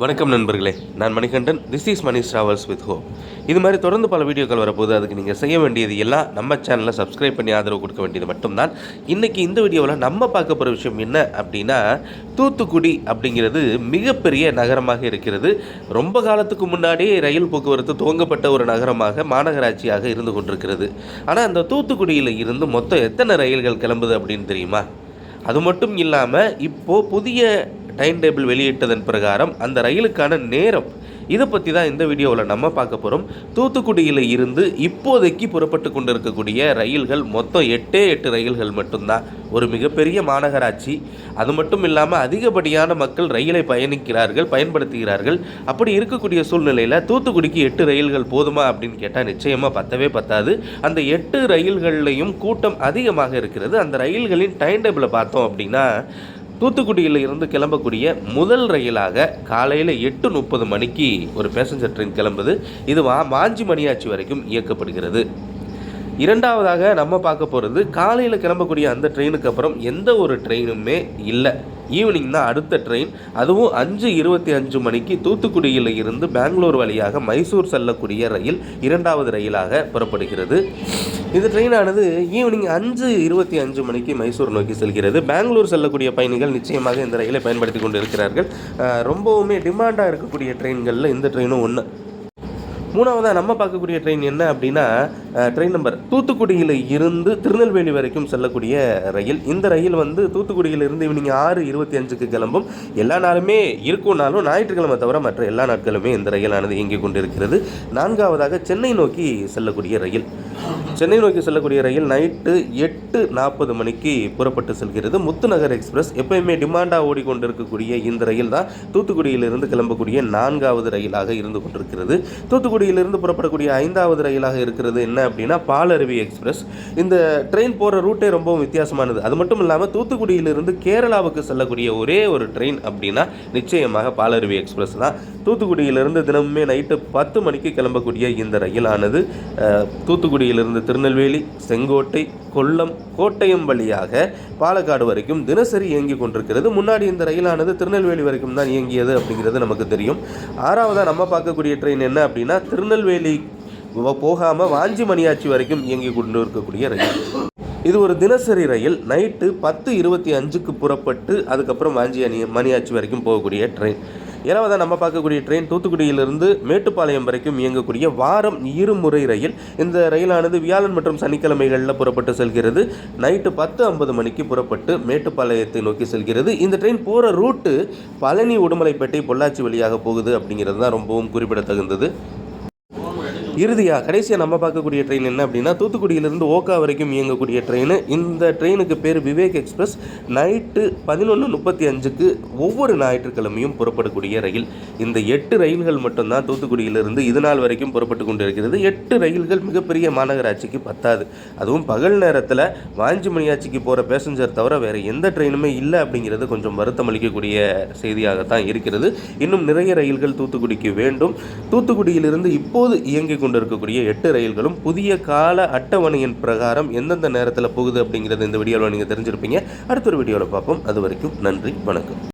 வணக்கம் நண்பர்களே. நான் Manikandan. This is Mani travels with home இது மாதிரி தொடர்ந்து பல வீடியோக்கள் வரப்போது அதுக்கு நீங்கள் செய்ய வேண்டியது எல்லாம் நம்ம சேனலில் சப்ஸ்கிரைப் பண்ணி ஆதரவு கொடுக்க வேண்டியது மட்டும்தான். இன்றைக்கி இந்த வீடியோவில் நம்ம பார்க்க போகிற விஷயம் என்ன அப்படின்னா தூத்துக்குடி அப்படிங்கிறது மிகப்பெரிய நகரமாக இருக்கிறது. ரொம்ப காலத்துக்கு முன்னாடியே ரயில் போக்குவரத்து துவங்கப்பட்ட ஒரு நகரமாக மாநகராட்சியாக இருந்து கொண்டிருக்கிறது. ஆனால் அந்த தூத்துக்குடியில் இருந்து மொத்தம் எத்தனை ரயில்கள் கிளம்புது அப்படின்னு தெரியுமா? அது மட்டும் இல்லாமல் இப்போது புதிய டைம் டேபிள் வெளியிட்டதன் பிரகாரம் அந்த ரயிலுக்கான நேரம். இதை பற்றி தான் இந்த வீடியோவில் நம்ம பார்க்க போகிறோம் தூத்துக்குடியில் இருந்து இப்போதைக்கு புறப்பட்டு கொண்டிருக்கக்கூடிய ரயில்கள் மொத்தம் எட்டே எட்டு ரயில்கள் மட்டும்தான். ஒரு மிகப்பெரிய மாநகராட்சி. அது மட்டும் இல்லாமல் அதிகப்படியான மக்கள் ரயிலை பயணிக்கிறார்கள் பயன்படுத்துகிறார்கள். அப்படி இருக்கக்கூடிய சூழ்நிலையில் தூத்துக்குடிக்கு எட்டு ரயில்கள் போதுமா அப்படின்னு கேட்டால் நிச்சயமாக பத்தவே பத்தாது. அந்த எட்டு ரயில்கள்லையும் கூட்டம் அதிகமாக இருக்கிறது. அந்த ரயில்களின் டைம் டேபிளை பார்த்தோம் அப்படின்னா தூத்துக்குடியில் இருந்து கிளம்பக்கூடிய முதல் ரயிலாக காலையில் எட்டு முப்பது மணிக்கு ஒரு பேசஞ்சர் ட்ரெயின் கிளம்புது. இது மாஞ்சி மணியாச்சி வரைக்கும் இயக்கப்படுகிறது. இரண்டாவதாக நம்ம பார்க்க போகிறது காலையில் கிளம்பக்கூடிய அந்த ட்ரெயினுக்கு அப்புறம் எந்த ஒரு ட்ரெயினுமே இல்லை. ஈவினிங் தான் அடுத்த ட்ரெயின். அதுவும் அஞ்சு இருபத்தி அஞ்சு மணிக்கு தூத்துக்குடியில் இருந்து பெங்களூர் வழியாக மைசூர் செல்லக்கூடிய ரயில் இரண்டாவது ரயிலாக புறப்படுகிறது. இந்த ட்ரெயினானது ஈவினிங் அஞ்சு இருபத்தி அஞ்சு மணிக்கு மைசூர் நோக்கி செல்கிறது. பெங்களூர் செல்லக்கூடிய பயணிகள் நிச்சயமாக இந்த ரயிலை பயன்படுத்தி கொண்டு இருக்கிறார்கள் ரொம்பவுமே டிமாண்டாக இருக்கக்கூடிய ட்ரெயின்களில் இந்த ட்ரெயினும் ஒன்று மூணாவதாக நம்ம பார்க்கக்கூடிய ட்ரெயின் என்ன அப்படின்னா ட்ரெயின் நம்பர் தூத்துக்குடியில் இருந்து திருநெல்வேலி வரைக்கும் செல்லக்கூடிய ரயில். இந்த ரயில் வந்து தூத்துக்குடியில் இருந்து ஈவினிங் ஆறு இருபத்தி அஞ்சுக்கு கிளம்பும். எல்லா நாளுமே இருக்கும்னாலும் ஞாயிற்றுக்கிழமை தவிர மற்ற எல்லா நாட்களுமே இந்த ரயிலானது இயங்கிக் கொண்டிருக்கிறது. நான்காவதாக சென்னை நோக்கி செல்லக்கூடிய ரயில். சென்னை நோக்கி செல்லக்கூடிய ரயில் நைட்டு எட்டு நாற்பது மணிக்கு புறப்பட்டு செல்கிறது. முத்துநகர் எக்ஸ்பிரஸ் எப்பயுமே டிமாண்டாக ஓடிக்கொண்டிருக்கக்கூடிய இந்த ரயில் தான் தூத்துக்குடியிலிருந்து கிளம்பக்கூடிய நான்காவது ரயிலாக இருந்து கொண்டிருக்கிறது. தூத்துக்குடி தூத்துக்குடியிலிருந்து புறப்படக்கூடிய ஐந்தாவது ரயிலாக இருக்கிறது என்ன அப்படின்னா பாலருவி எக்ஸ்பிரஸ். இந்த ட்ரெயின் போகிற ரூட்டே ரொம்பவும் வித்தியாசமானது. அது மட்டும் இல்லாமல் தூத்துக்குடியிலிருந்து கேரளாவுக்கு செல்லக்கூடிய ஒரே ஒரு ட்ரெயின் அப்படின்னா நிச்சயமாக பாலருவி எக்ஸ்பிரஸ் தான். தூத்துக்குடியிலிருந்து தினமுமே நைட்டு பத்து மணிக்கு கிளம்பக்கூடிய இந்த ரயிலானது தூத்துக்குடியிலிருந்து திருநெல்வேலி செங்கோட்டை கொல்லம் கோட்டயம் வழியாக பாலக்காடு வரைக்கும் தினசரி இயங்கி கொண்டிருக்கிறது. முன்னாடி இந்த ரயிலானது திருநெல்வேலி வரைக்கும் தான் இயங்கியது அப்படிங்கிறது நமக்கு தெரியும். ஆறாவதாக நம்ம பார்க்கக்கூடிய ட்ரெயின் என்ன அப்படின்னா திருநெல்வேலி போகாமல் வாஞ்சி மணியாச்சி வரைக்கும் இயங்கி கொண்டு இருக்கக்கூடிய ரயில். இது ஒரு தினசரி ரயில். நைட்டு பத்து இருபத்தி அஞ்சுக்கு புறப்பட்டு அதுக்கப்புறம் வாஞ்சி அணி மணியாச்சி வரைக்கும் போகக்கூடிய ட்ரெயின் ஏழாவதாக நம்ம பார்க்கக்கூடிய ட்ரெயின் தூத்துக்குடியிலிருந்து மேட்டுப்பாளையம் வரைக்கும் இயங்கக்கூடிய வாரம் இருமுறை ரயில். இந்த ரயிலானது வியாழன் மற்றும் சனிக்கிழமைகளில் புறப்பட்டு செல்கிறது. நைட்டு பத்து ஐம்பது மணிக்கு புறப்பட்டு மேட்டுப்பாளையத்தை நோக்கி செல்கிறது. இந்த ட்ரெயின் போகிற ரூட்டு பழனி உடுமலைப்பேட்டை பொள்ளாச்சி வழியாக போகுது அப்படிங்கிறது தான் ரொம்பவும் குறிப்பிடத்தகுந்தது. இறுதியாக கடைசியாக நம்ம பார்க்கக்கூடிய ட்ரெயின் என்ன அப்படின்னா தூத்துக்குடியிலிருந்து ஓக்கா வரைக்கும் இயங்கக்கூடிய ட்ரெயின் இந்த ட்ரெயினுக்கு பேர் விவேக் எக்ஸ்பிரஸ். நைட்டு பதினொன்று முப்பத்தி அஞ்சுக்கு ஒவ்வொரு ஞாயிற்றுக்கிழமையும் புறப்படக்கூடிய ரயில். இந்த எட்டு ரயில்கள் மட்டும்தான் தூத்துக்குடியிலிருந்து இது நாள் வரைக்கும் புறப்பட்டு கொண்டிருக்கிறது. எட்டு ரயில்கள் மிகப்பெரிய மாநகராட்சிக்கு பத்தாது. அதுவும் பகல் நேரத்தில் வாஞ்சி மணியாட்சிக்கு போகிற பேசஞ்சர் தவிர வேறு எந்த ட்ரெயினுமே இல்லை அப்படிங்கிறது கொஞ்சம் வருத்தம் அளிக்கக்கூடிய செய்தியாகத்தான் இருக்கிறது. இன்னும் நிறைய ரயில்கள் தூத்துக்குடிக்கு வேண்டும். தூத்துக்குடியிலிருந்து இப்போது இயங்கிக் கொண்டிருக்கக்கூடிய எட்டு ரயில்களும் புதிய கால அட்டவணையின் பிரகாரம் எந்தெந்த நேரத்தில் போகுது அப்படிங்கிறது இந்த வீடியோவில் நீங்கள் தெரிஞ்சிருப்பீங்க. அடுத்த ஒரு வீடியோவில் பார்ப்போம். அது வரைக்கும் நன்றி வணக்கம்.